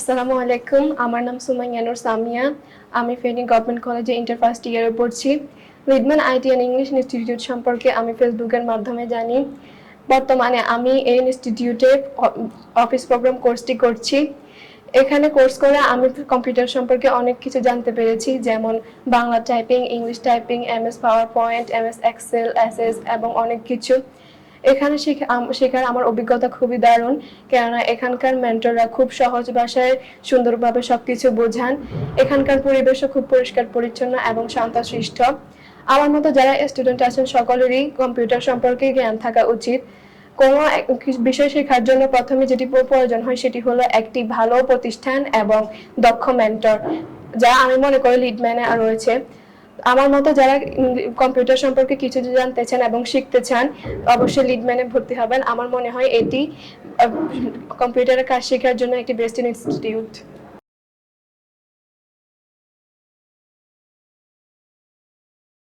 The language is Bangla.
আসসালামু আলাইকুম। আমার নাম সুমাইয়ানুর সামিয়া। আমি ফেনী গভর্নমেন্ট কলেজে ইন্টার ফার্স্ট ইয়ারে পড়ছি। Leadman IT and English institute সম্পর্কে আমি ফেসবুকের মাধ্যমে জানি। বর্তমানে আমি এই ইনস্টিটিউটে অফিস প্রোগ্রাম কোর্সটি করছি। এখানে কোর্স করে আমি কম্পিউটার সম্পর্কে অনেক কিছু জানতে পেরেছি, যেমন Bangla typing English typing M S power point M S Excel S S এবং অনেক কিছু। এখানে শেখা- শেখার আমার অভিজ্ঞতা খুবই দারুণ। কেননা এখানকার মেন্টররা খুব সহজ ভাষায় সুন্দরভাবে সবকিছু বোঝান। এখানকার পরিবেশও খুব পরিষ্কার, পরিচ্ছন্ন এবং শান্তশিষ্ট। আমার মতো যারা স্টুডেন্ট আছেন, সকলেরই কম্পিউটার সম্পর্কে জ্ঞান থাকা উচিত। কোনো বিষয় শেখার জন্য প্রথমে যেটি প্রয়োজন হয়, সেটি হলো একটি ভালো প্রতিষ্ঠান এবং দক্ষ মেন্টর যা আমি মনে করি লিডম্যানে রয়েছে। আমার মতো যারা কম্পিউটার সম্পর্কে কিছু জানতে চান এবং শিখতে চান, অবশ্যই লিডম্যানে ভর্তি হবেন। আমার মনে হয় এটি কম্পিউটারের কাজ শেখার জন্য একটি বেস্ট ইনস্টিটিউট